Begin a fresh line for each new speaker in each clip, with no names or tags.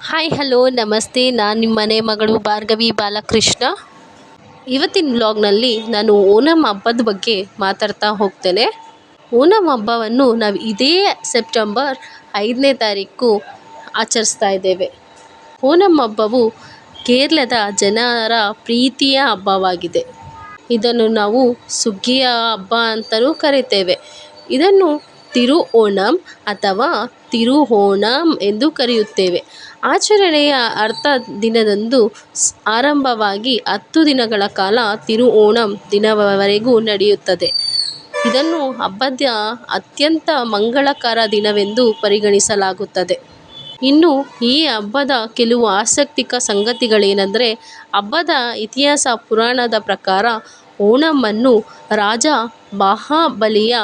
Hi hello ನಮಸ್ತೆ. ನಾನು ನಿಮ್ಮ ಮನೆ ಮಗಳು ಭಾರ್ಗವಿ ಬಾಲಕೃಷ್ಣ. ಇವತ್ತಿನ ಬ್ಲಾಗ್ನಲ್ಲಿ ನಾನು ಓಣಂ ಹಬ್ಬದ ಬಗ್ಗೆ ಮಾತಾಡ್ತಾ ಹೋಗ್ತೇನೆ. ಓಣಂ ಹಬ್ಬವನ್ನು ನಾವು ಇದೇ ಸೆಪ್ಟೆಂಬರ್ ಐದನೇ ತಾರೀಕು ಆಚರಿಸ್ತಾ ಇದ್ದೇವೆ. ಓಣಂ ಹಬ್ಬವು ಕೇರಳದ ಜನರ ಪ್ರೀತಿಯ ಹಬ್ಬವಾಗಿದೆ. ಇದನ್ನು ನಾವು ಸುಗ್ಗಿಯ ಹಬ್ಬ ಅಂತಲೂ ಕರಿತೇವೆ. ಇದನ್ನು ತಿರು ಓಣಂ ಅಥವಾ ತಿರು ಓಣಂ ಎಂದು ಕರೆಯುತ್ತೇವೆ. ಆಚರಣೆಯ ಅರ್ಥ ದಿನದಂದು ಆರಂಭವಾಗಿ ಹತ್ತು ದಿನಗಳ ಕಾಲ ತಿರು ಓಣಂ ದಿನವರೆಗೂ ನಡೆಯುತ್ತದೆ. ಇದನ್ನು ಹಬ್ಬದ ಅತ್ಯಂತ ಮಂಗಳಕರ ದಿನವೆಂದು ಪರಿಗಣಿಸಲಾಗುತ್ತದೆ. ಇನ್ನು ಈ ಹಬ್ಬದ ಕೆಲವು ಆಸಕ್ತಿಕ ಸಂಗತಿಗಳೇನೆಂದರೆ, ಹಬ್ಬದ ಇತಿಹಾಸ ಪುರಾಣದ ಪ್ರಕಾರ ಓಣಮನ್ನು ರಾಜ ಮಹಾಬಲಿಯ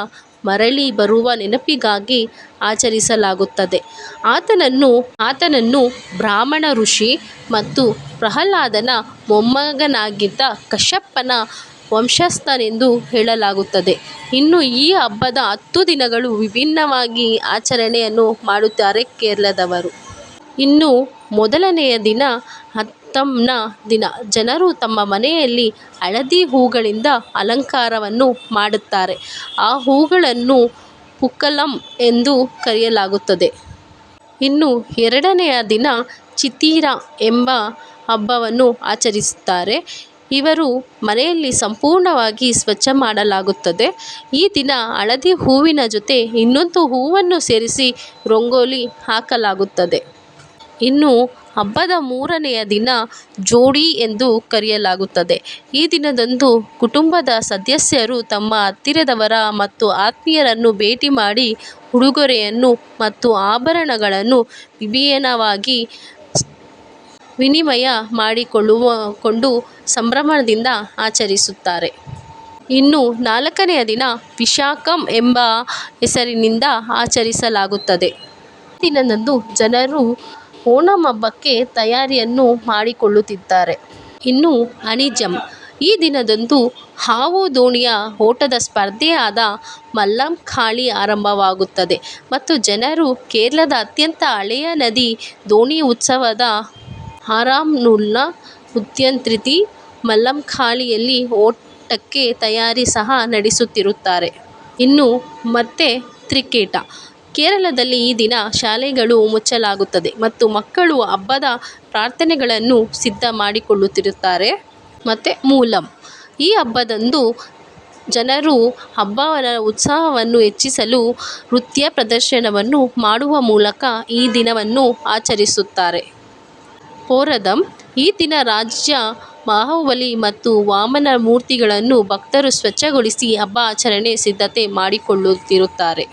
ಮರಳಿ ಬರುವ ನೆನಪಿಗಾಗಿ ಆಚರಿಸಲಾಗುತ್ತದೆ. ಆತನನ್ನು ಆತನನ್ನು ಬ್ರಾಹ್ಮಣ ಋಷಿ ಮತ್ತು ಪ್ರಹ್ಲಾದನ ಮೊಮ್ಮಗನಾಗಿದ್ದ ಕಶ್ಯಪನ ವಂಶಸ್ಥನೆಂದು ಹೇಳಲಾಗುತ್ತದೆ. ಇನ್ನು ಈ ಹಬ್ಬದ ಹತ್ತು ದಿನಗಳು ವಿಭಿನ್ನವಾಗಿ ಆಚರಣೆಯನ್ನು ಮಾಡುತ್ತಾರೆ ಕೇರಳದವರು. ಇನ್ನು ಮೊದಲನೆಯ ದಿನ ಅತ್ತಮ್ನ ದಿನ. ಜನರು ತಮ್ಮ ಮನೆಯಲ್ಲಿ ಹಳದಿ ಹೂಗಳಿಂದ ಅಲಂಕಾರವನ್ನು ಮಾಡುತ್ತಾರೆ. ಆ ಹೂಗಳನ್ನು ಪುಕ್ಕಲಂ ಎಂದು ಕರೆಯಲಾಗುತ್ತದೆ. ಇನ್ನು ಎರಡನೆಯ ದಿನ ಚಿತ್ತೀರ ಎಂಬ ಹಬ್ಬವನ್ನು ಆಚರಿಸುತ್ತಾರೆ. ಇವರು ಮನೆಯಲ್ಲಿ ಸಂಪೂರ್ಣವಾಗಿ ಸ್ವಚ್ಛ ಮಾಡಲಾಗುತ್ತದೆ. ಈ ದಿನ ಹಳದಿ ಹೂವಿನ ಜೊತೆ ಇನ್ನೊಂದು ಹೂವನ್ನು ಸೇರಿಸಿ ರಂಗೋಲಿ ಹಾಕಲಾಗುತ್ತದೆ. ಇನ್ನು ಹಬ್ಬದ ಮೂರನೆಯ ದಿನ ಜೋಡಿ ಎಂದು ಕರೆಯಲಾಗುತ್ತದೆ. ಈ ದಿನದಂದು ಕುಟುಂಬದ ಸದಸ್ಯರು ತಮ್ಮ ಹತ್ತಿರದವರ ಮತ್ತು ಆತ್ಮೀಯರನ್ನು ಭೇಟಿ ಮಾಡಿ ಉಡುಗೊರೆಯನ್ನು ಮತ್ತು ಆಭರಣಗಳನ್ನು ವಿಭಿನ್ನವಾಗಿ ವಿನಿಮಯ ಮಾಡಿಕೊಳ್ಳುವ ಕೊಂಡು ಸಂಭ್ರಮದಿಂದ ಆಚರಿಸುತ್ತಾರೆ. ಇನ್ನು ನಾಲ್ಕನೆಯ ದಿನ ವಿಶಾಖಂ ಎಂಬ ಹೆಸರಿನಿಂದ ಆಚರಿಸಲಾಗುತ್ತದೆ. ದಿನದಂದು ಜನರು ಓಣಂ ಹಬ್ಬಕ್ಕೆ ತಯಾರಿಯನ್ನು ಮಾಡಿಕೊಳ್ಳುತ್ತಿದ್ದಾರೆ. ಇನ್ನು ಅಣಿಜಂ. ಈ ದಿನದಂದು ಹಾವು ದೋಣಿಯ ಓಟದ ಸ್ಪರ್ಧೆಯಾದ ಮಲ್ಲಂ ಖಾಳಿ ಆರಂಭವಾಗುತ್ತದೆ ಮತ್ತು ಜನರು ಕೇರಳದ ಅತ್ಯಂತ ಹಳೆಯ ನದಿ ದೋಣಿ ಉತ್ಸವದ ಆರಾಮ್ನುಲ್ನ ಉದ್ಯಂತ್ರಿತಿ ಮಲ್ಲಂಖಾಳಿಯಲ್ಲಿ ಓಟಕ್ಕೆ ತಯಾರಿ ಸಹ ನಡೆಸುತ್ತಿರುತ್ತಾರೆ. ಇನ್ನು ಮತ್ತೆ ತ್ರಿಕೇಟ ಕೇರಳದಲ್ಲಿ ಈ ದಿನ ಶಾಲೆಗಳು ಮುಚ್ಚಲಾಗುತ್ತದೆ ಮತ್ತು ಮಕ್ಕಳು ಹಬ್ಬದ ಪ್ರಾರ್ಥನೆಗಳನ್ನು ಸಿದ್ಧ ಮಾಡಿಕೊಳ್ಳುತ್ತಿರುತ್ತಾರೆ. ಮತ್ತು ಮೂಲಂ. ಈ ಹಬ್ಬದಂದು ಜನರು ಹಬ್ಬವರ ಉತ್ಸಾಹವನ್ನು ಹೆಚ್ಚಿಸಲು ನೃತ್ಯ ಪ್ರದರ್ಶನವನ್ನು ಮಾಡುವ ಮೂಲಕ ಈ ದಿನವನ್ನು ಆಚರಿಸುತ್ತಾರೆ. ಪೋರದಂ. ಈ ದಿನ ರಾಜ್ಯ ಬಾಹುಬಲಿ ಮತ್ತು ವಾಮನ ಮೂರ್ತಿಗಳನ್ನು ಭಕ್ತರು ಸ್ವಚ್ಛಗೊಳಿಸಿ ಹಬ್ಬ ಆಚರಣೆ ಸಿದ್ಧತೆ ಮಾಡಿಕೊಳ್ಳುತ್ತಿರುತ್ತಾರೆ.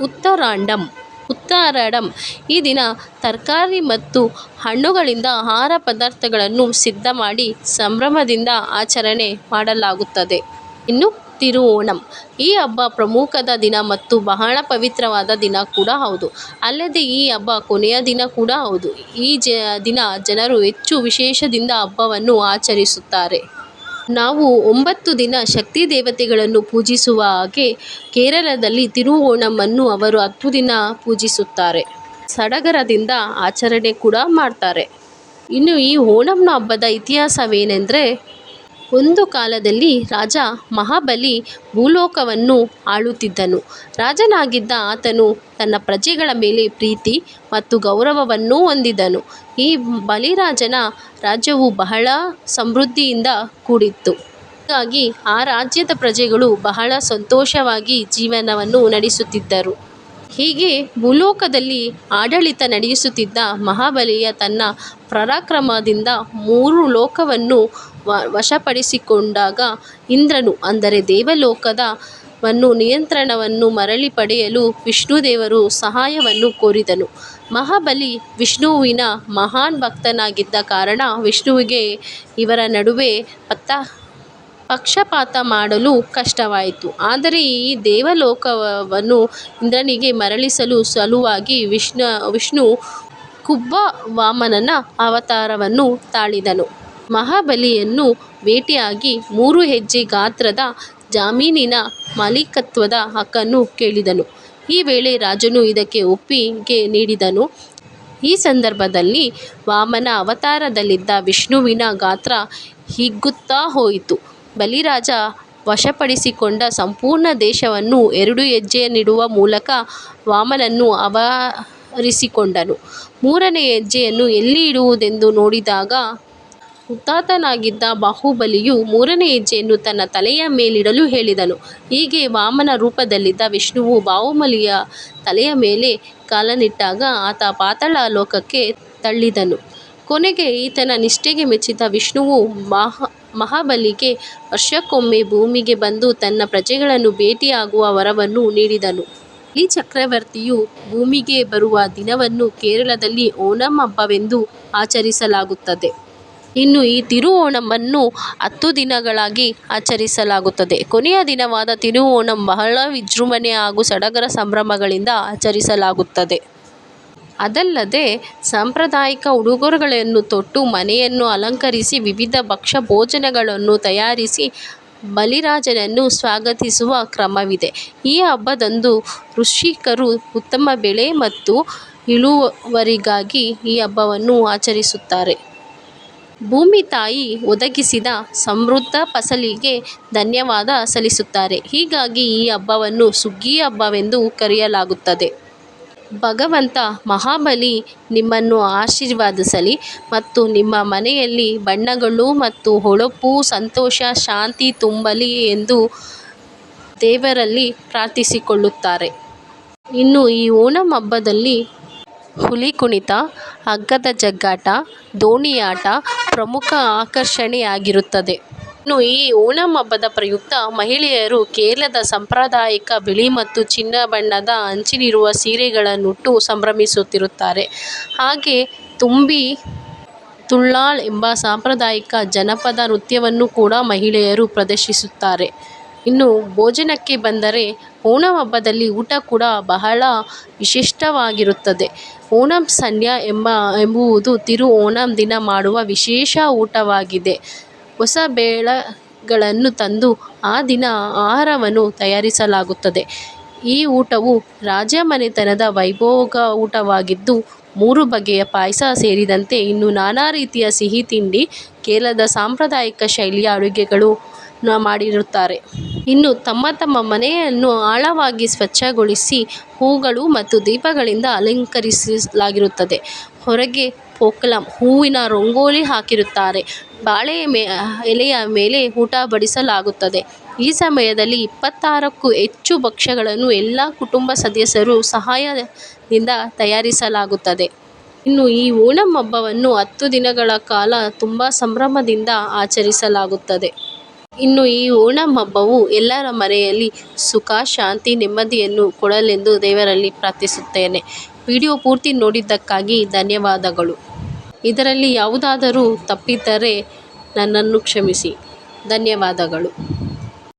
ಉತ್ತರಾಂಡಂ ಉತ್ತರಾಡಂ ಈ ದಿನ ತರಕಾರಿ ಮತ್ತು ಹಣ್ಣುಗಳಿಂದ ಆಹಾರ ಪದಾರ್ಥಗಳನ್ನು ಸಿದ್ಧ ಮಾಡಿ ಸಂಭ್ರಮದಿಂದ ಆಚರಣೆ ಮಾಡಲಾಗುತ್ತದೆ. ಇನ್ನು ತಿರು ಓಣಂ ಈ ಹಬ್ಬ ಪ್ರಮುಖದ ದಿನ ಮತ್ತು ಬಹಳ ಪವಿತ್ರವಾದ ದಿನ ಕೂಡ ಹೌದು. ಅಲ್ಲದೆ ಈ ಹಬ್ಬ ಕೊನೆಯ ದಿನ ಕೂಡ ಹೌದು. ಈ ಜ, ದಿನ ಜನರು ಹೆಚ್ಚು ವಿಶೇಷದಿಂದ ಹಬ್ಬವನ್ನು ಆಚರಿಸುತ್ತಾರೆ. ನಾವು ಒಂಬತ್ತು ದಿನ ಶಕ್ತಿ ದೇವತೆಗಳನ್ನು ಪೂಜಿಸುವ ಹಾಗೆ ಕೇರಳದಲ್ಲಿ ತಿರು ಓಣಮನ್ನು ಅವರು ಹತ್ತು ದಿನ ಪೂಜಿಸುತ್ತಾರೆ. ಸಡಗರದಿಂದ ಆಚರಣೆ ಕೂಡ ಮಾಡ್ತಾರೆ. ಇನ್ನು ಈ ಓಣಂನ ಹಬ್ಬದ ಇತಿಹಾಸವೇನೆಂದರೆ ಒಂದು ಕಾಲದಲ್ಲಿ ರಾಜ ಮಹಾಬಲಿ ಭೂಲೋಕವನ್ನು ಆಳುತ್ತಿದ್ದನು. ರಾಜನಾಗಿದ್ದ ಆತನು ತನ್ನ ಪ್ರಜೆಗಳ ಮೇಲೆ ಪ್ರೀತಿ ಮತ್ತು ಗೌರವವನ್ನು ಹೊಂದಿದ್ದನು ಈ ಬಲಿರಾಜನ ರಾಜ್ಯವು ಬಹಳ ಸಮೃದ್ಧಿಯಿಂದ ಕೂಡಿತ್ತು. ಹಾಗಾಗಿ ಆ ರಾಜ್ಯದ ಪ್ರಜೆಗಳು ಬಹಳ ಸಂತೋಷವಾಗಿ ಜೀವನವನ್ನು ನಡೆಸುತ್ತಿದ್ದರು. ಹೀಗೆ ಭೂಲೋಕದಲ್ಲಿ ಆಡಳಿತ ನಡೆಸುತ್ತಿದ್ದ ಮಹಾಬಲಿಯ ತನ್ನ ಪರಾಕ್ರಮದಿಂದ ಮೂರು ಲೋಕವನ್ನು ವಶಪಡಿಸಿಕೊಂಡಾಗ ಇಂದ್ರನು, ಅಂದರೆ ದೇವಲೋಕದ ವನ್ನು ನಿಯಂತ್ರಣವನ್ನು ಮರಳಿ ಪಡೆಯಲು ವಿಷ್ಣುದೇವರು ಸಹಾಯವನ್ನು ಕೋರಿದನು. ಮಹಾಬಲಿ ವಿಷ್ಣುವಿನ ಮಹಾನ್ ಭಕ್ತನಾಗಿದ್ದ ಕಾರಣ ವಿಷ್ಣುವಿಗೆ ಇವರ ನಡುವೆ ಪತ್ತ, ಪಕ್ಷಪಾತ ಮಾಡಲು ಕಷ್ಟವಾಯಿತು. ಆದರೆ ಈ ದೇವಲೋಕವನ್ನು ಇಂದ್ರನಿಗೆ ಮರಳಿಸಲು ಸಲುವಾಗಿ ವಿಷ್ಣು ವಿಷ್ಣು ಕುಬ್ಬ ವಾಮನನ ಅವತಾರವನ್ನು ತಾಳಿದನು. ಮಹಾಬಲಿಯನ್ನು ಭೇಟಿಯಾಗಿ ಮೂರು ಹೆಜ್ಜೆ ಗಾತ್ರದ ಜಮೀನಿನ ಮಾಲೀಕತ್ವದ ಹಕ್ಕನ್ನು ಕೇಳಿದನು. ಈ ವೇಳೆ ರಾಜನು ಇದಕ್ಕೆ ಒಪ್ಪಿಗೆ ನೀಡಿದನು. ಈ ಸಂದರ್ಭದಲ್ಲಿ ವಾಮನ ಅವತಾರದಲ್ಲಿದ್ದ ವಿಷ್ಣುವಿನ ಗಾತ್ರ ಹಿಗ್ಗುತ್ತಾ ಹೋಯಿತು. ಬಲಿರಾಜ ವಶಪಡಿಸಿಕೊಂಡ ಸಂಪೂರ್ಣ ದೇಶವನ್ನು ಎರಡು ಹೆಜ್ಜೆಯನ್ನಿಡುವ ಮೂಲಕ ವಾಮನನ್ನು ಅವರಿಸಿಕೊಂಡನು ಮೂರನೇ ಹೆಜ್ಜೆಯನ್ನು ಎಲ್ಲಿ ಇಡುವುದೆಂದು ನೋಡಿದಾಗ ಹುತಾತ್ಮನಾಗಿದ್ದ ಬಾಹುಬಲಿಯು ಮೂರನೇ ಹೆಜ್ಜೆಯನ್ನು ತನ್ನ ತಲೆಯ ಮೇಲಿಡಲು ಹೇಳಿದನು. ಹೀಗೆ ವಾಮನ ರೂಪದಲ್ಲಿದ್ದ ವಿಷ್ಣುವು ಬಾಹುಬಲಿಯ ತಲೆಯ ಮೇಲೆ ಕಾಲನಿಟ್ಟಾಗ ಆತ ಪಾತಾಳ ಲೋಕಕ್ಕೆ ತಳ್ಳಿದನು. ಕೊನೆಗೆ ಈತನ ನಿಷ್ಠೆಗೆ ಮೆಚ್ಚಿದ ವಿಷ್ಣುವು ಮಹಾಬಲಿಗೆ ವರ್ಷಕ್ಕೊಮ್ಮೆ ಭೂಮಿಗೆ ಬಂದು ತನ್ನ ಪ್ರಜೆಗಳನ್ನು ಭೇಟಿಯಾಗುವ ವರವನ್ನು ನೀಡಿದನು. ಈ ಬಲಿಚಕ್ರವರ್ತಿಯು ಭೂಮಿಗೆ ಬರುವ ದಿನವನ್ನು ಕೇರಳದಲ್ಲಿ ಓಣಂ ಹಬ್ಬವೆಂದು ಆಚರಿಸಲಾಗುತ್ತದೆ. ಇನ್ನು ಈ ತಿರುಓಣಂನ್ನು ಹತ್ತು ದಿನಗಳಾಗಿ ಆಚರಿಸಲಾಗುತ್ತದೆ. ಕೊನೆಯ ದಿನವಾದ ತಿರುಓಣಂ ಬಹಳ ವಿಜೃಂಭಣೆ ಹಾಗೂ ಸಡಗರ ಸಂಭ್ರಮಗಳಿಂದ ಆಚರಿಸಲಾಗುತ್ತದೆ. ಅದಲ್ಲದೆ ಸಾಂಪ್ರದಾಯಿಕ ಉಡುಗೊರೆಗಳನ್ನು ತೊಟ್ಟು, ಮನೆಯನ್ನು ಅಲಂಕರಿಸಿ, ವಿವಿಧ ಭಕ್ಷ್ಯ ಭೋಜನಗಳನ್ನು ತಯಾರಿಸಿ ಬಲಿರಾಜನನ್ನು ಸ್ವಾಗತಿಸುವ ಕ್ರಮವಿದೆ. ಈ ಹಬ್ಬದಂದು ಕೃಷಿಕರು ಉತ್ತಮ ಬೆಳೆ ಮತ್ತು ಇಳುವರಿಗಾಗಿ ಈ ಹಬ್ಬವನ್ನು ಆಚರಿಸುತ್ತಾರೆ. ಭೂಮಿ ತಾಯಿ ಒದಗಿಸಿದ ಸಮೃದ್ಧ ಫಸಲಿಗೆ ಧನ್ಯವಾದ ಸಲ್ಲಿಸುತ್ತಾರೆ. ಹೀಗಾಗಿ ಈ ಹಬ್ಬವನ್ನು ಸುಗ್ಗಿ ಹಬ್ಬವೆಂದು ಕರೆಯಲಾಗುತ್ತದೆ. ಭಗವಂತ ಮಹಾಬಲಿ ನಿಮ್ಮನ್ನು ಆಶೀರ್ವಾದಿಸಲಿ ಮತ್ತು ನಿಮ್ಮ ಮನೆಯಲ್ಲಿ ಬಣ್ಣಗಳು ಮತ್ತು ಹೊಳಪು, ಸಂತೋಷ, ಶಾಂತಿ ತುಂಬಲಿ ಎಂದು ದೇವರಲ್ಲಿ ಪ್ರಾರ್ಥಿಸಿಕೊಳ್ಳುತ್ತಾರೆ. ಇನ್ನು ಈ ಓಣಂ ಹಬ್ಬದಲ್ಲಿ ಹುಲಿಕುಣಿತ, ಹಗ್ಗದ ಜಗ್ಗಾಟ, ದೋಣಿಯಾಟ ಪ್ರಮುಖ ಆಕರ್ಷಣೆಯಾಗಿರುತ್ತದೆ. ಇನ್ನು ಈ ಓಣಂ ಹಬ್ಬದ ಪ್ರಯುಕ್ತ ಮಹಿಳೆಯರು ಕೇರಳದ ಸಾಂಪ್ರದಾಯಿಕ ಬಿಳಿ ಮತ್ತು ಚಿನ್ನ ಬಣ್ಣದ ಅಂಚಿನಿರುವ ಸೀರೆಗಳನ್ನುಟ್ಟು ಸಂಭ್ರಮಿಸುತ್ತಿರುತ್ತಾರೆ. ಹಾಗೆ ತುಂಬಿ ತುಳ್ಳಾಳ್ ಎಂಬ ಸಾಂಪ್ರದಾಯಿಕ ಜನಪದ ನೃತ್ಯವನ್ನು ಕೂಡ ಮಹಿಳೆಯರು ಪ್ರದರ್ಶಿಸುತ್ತಾರೆ. ಇನ್ನು ಭೋಜನಕ್ಕೆ ಬಂದರೆ ಓಣಂ ಹಬ್ಬದಲ್ಲಿ ಊಟ ಕೂಡ ಬಹಳ ವಿಶಿಷ್ಟವಾಗಿರುತ್ತದೆ. ಓಣಂ ಸದ್ಯ ಎಂಬುವುದು ತಿರು ಓಣಂ ದಿನ ಮಾಡುವ ವಿಶೇಷ ಊಟವಾಗಿದೆ. ಹೊಸ ಬೇಳೆಗಳನ್ನು ತಂದು ಆ ದಿನ ಆಹಾರವನ್ನು ತಯಾರಿಸಲಾಗುತ್ತದೆ. ಈ ಊಟವು ರಾಜ ಮನೆತನದ ವೈಭೋಗ ಊಟವಾಗಿದ್ದು ಮೂರು ಬಗೆಯ ಪಾಯಸ ಸೇರಿದಂತೆ ಇನ್ನು ನಾನಾ ರೀತಿಯ ಸಿಹಿ ತಿಂಡಿ, ಕೇರಳದ ಸಾಂಪ್ರದಾಯಿಕ ಶೈಲಿಯ ಅಡುಗೆಗಳನ್ನು ಮಾಡಿರುತ್ತಾರೆ. ಇನ್ನು ತಮ್ಮ ತಮ್ಮ ಮನೆಯನ್ನು ಆಳವಾಗಿ ಸ್ವಚ್ಛಗೊಳಿಸಿ ಹೂಗಳು ಮತ್ತು ದೀಪಗಳಿಂದ ಅಲಂಕರಿಸಲಾಗಿರುತ್ತದೆ. ಹೊರಗೆ ಪೋಕ್ಲಂ ಹೂವಿನ ರಂಗೋಲಿ ಹಾಕಿರುತ್ತಾರೆ. ಬಾಳೆ ಎಲೆಯ ಮೇಲೆ ಊಟ ಬಡಿಸಲಾಗುತ್ತದೆ. ಈ ಸಮಯದಲ್ಲಿ ಇಪ್ಪತ್ತಾರಕ್ಕೂ ಹೆಚ್ಚು ಭಕ್ಷ್ಯಗಳನ್ನು ಎಲ್ಲ ಕುಟುಂಬ ಸದಸ್ಯರು ಸಹಾಯದಿಂದ ತಯಾರಿಸಲಾಗುತ್ತದೆ. ಇನ್ನು ಈ ಓಣಂ ಹಬ್ಬವನ್ನು ಹತ್ತು ದಿನಗಳ ಕಾಲ ತುಂಬ ಸಂಭ್ರಮದಿಂದ ಆಚರಿಸಲಾಗುತ್ತದೆ. ಇನ್ನು ಈ ಓಣಂ ಹಬ್ಬವು ಎಲ್ಲರ ಮನೆಯಲ್ಲಿ ಸುಖ, ಶಾಂತಿ, ನೆಮ್ಮದಿಯನ್ನು ಕೊಡಲೆಂದು ದೇವರಲ್ಲಿ ಪ್ರಾರ್ಥಿಸುತ್ತೇನೆ. ವಿಡಿಯೋ ಪೂರ್ತಿ ನೋಡಿದ್ದಕ್ಕಾಗಿ ಧನ್ಯವಾದಗಳು. ಇದರಲ್ಲಿ ಯಾವುದಾದರೂ ತಪ್ಪಿದ್ದರೆ ನನ್ನನ್ನು ಕ್ಷಮಿಸಿ. ಧನ್ಯವಾದಗಳು.